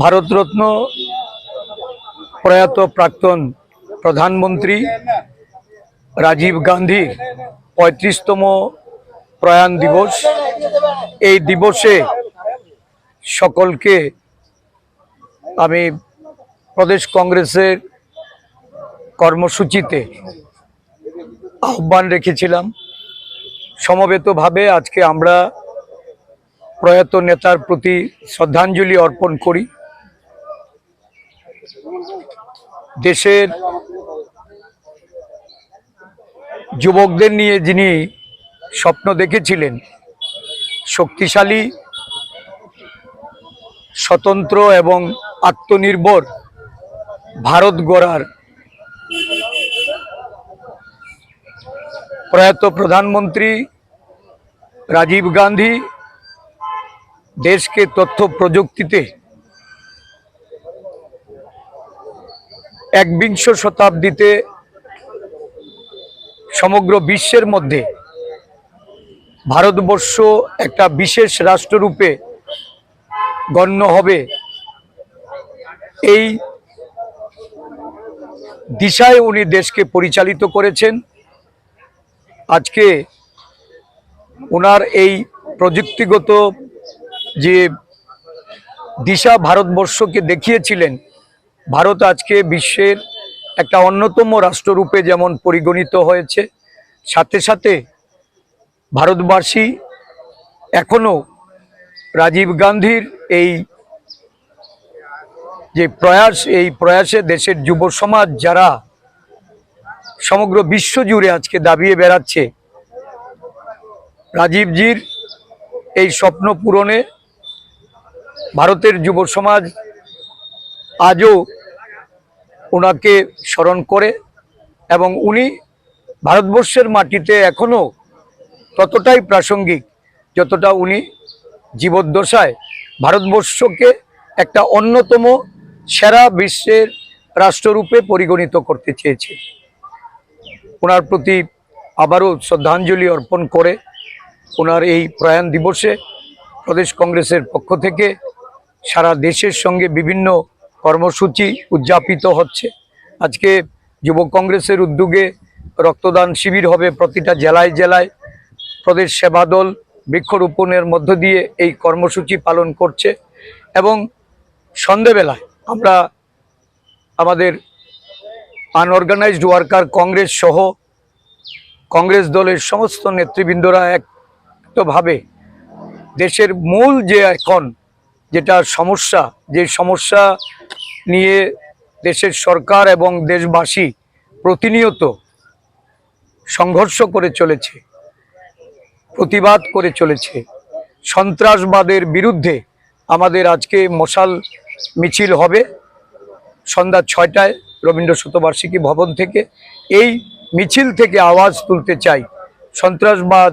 ভারতরত্ন প্রয়াত প্রাক্তন প্রধানমন্ত্রী রাজীব গান্ধীর পঁয়ত্রিশতম প্রয়াণ দিবস। এই দিবসে সকলকে আমি প্রদেশ কংগ্রেসের কর্মসূচিতে আহ্বান রেখেছিলাম। সমবেতভাবে আজকে আমরা প্রয়াত নেতার প্রতি শ্রদ্ধাঞ্জলি অর্পণ করি। দেশের যুবকদের নিয়ে যিনি স্বপ্ন দেখেছিলেন, শক্তিশালী, স্বতন্ত্র এবং আত্মনির্ভর ভারত গড়ার প্রয়াত প্রধানমন্ত্রী রাজীব গান্ধী দেশকে তথ্য প্রযুক্তিতে একবিংশ শতাব্দীতে সমগ্র বিশ্বের মধ্যে ভারতবর্ষ একটা বিশেষ রাষ্ট্ররূপে গণ্য হবে এই দিশায় উনি দেশকে পরিচালিত করেছেন। আজকে ওনার এই প্রযুক্তিগত যে দিশা ভারতবর্ষকে দেখিয়েছিলেন ভারত আজকে বিশ্বের একটা অন্যতম রাষ্ট্ররূপে যেমন পরিগণিত হয়েছে, সাথে সাথে ভারতবাসী এখনও রাজীব গান্ধীর এই যে প্রয়াস, এই প্রয়াসে দেশের যুব সমাজ যারা সমগ্র বিশ্ব জুড়ে আজকে দাবিয়ে বেড়াচ্ছে, রাজীবজির এই স্বপ্ন পূরণে ভারতের যুব সমাজ আজও ওনাকে স্মরণ করে এবং উনি ভারতবর্ষের মাটিতে এখনও ততটাই প্রাসঙ্গিক যতটা উনি জীবদ্দশায় ভারতবর্ষকে একটা অন্যতম সেরা বিশ্বের রাষ্ট্ররূপে পরিগণিত করতে চেয়েছে। ওনার প্রতি আবারও শ্রদ্ধাঞ্জলি অর্পণ করে ওনার এই প্রয়াণ দিবসে প্রদেশ কংগ্রেসের পক্ষ থেকে সারা দেশের সঙ্গে বিভিন্ন কর্মসূচি উদযাপিত হচ্ছে। আজকে যুব কংগ্রেসের উদ্যোগে রক্তদান শিবির হবে প্রতিটা জেলায় জেলায়। প্রদেশ সেবা দল বৃক্ষরোপণের মধ্য দিয়ে এই কর্মসূচি পালন করছে এবং সন্ধেবেলায় আমরা আমাদের আনঅর্গানাইজড ওয়ার্কার কংগ্রেস সহ কংগ্রেস দলের সমস্ত নেতৃবৃন্দরা একভাবে দেশের মূল যে এখন যেটা সমস্যা, যে সমস্যা নিয়ে দেশের সরকার এবং দেশবাসী প্রতিনিয়ত সংঘর্ষ করে চলেছে, প্রতিবাদ করে চলেছে। সন্ত্রাসবাদের বিরুদ্ধে আমাদের আজকে মশাল মিছিল হবে সন্ধ্যা ছয়টায় রবীন্দ্র শতবার্ষিকী ভবন থেকে। এই মিছিল থেকে আওয়াজ তুলতে চাই। সন্ত্রাসবাদ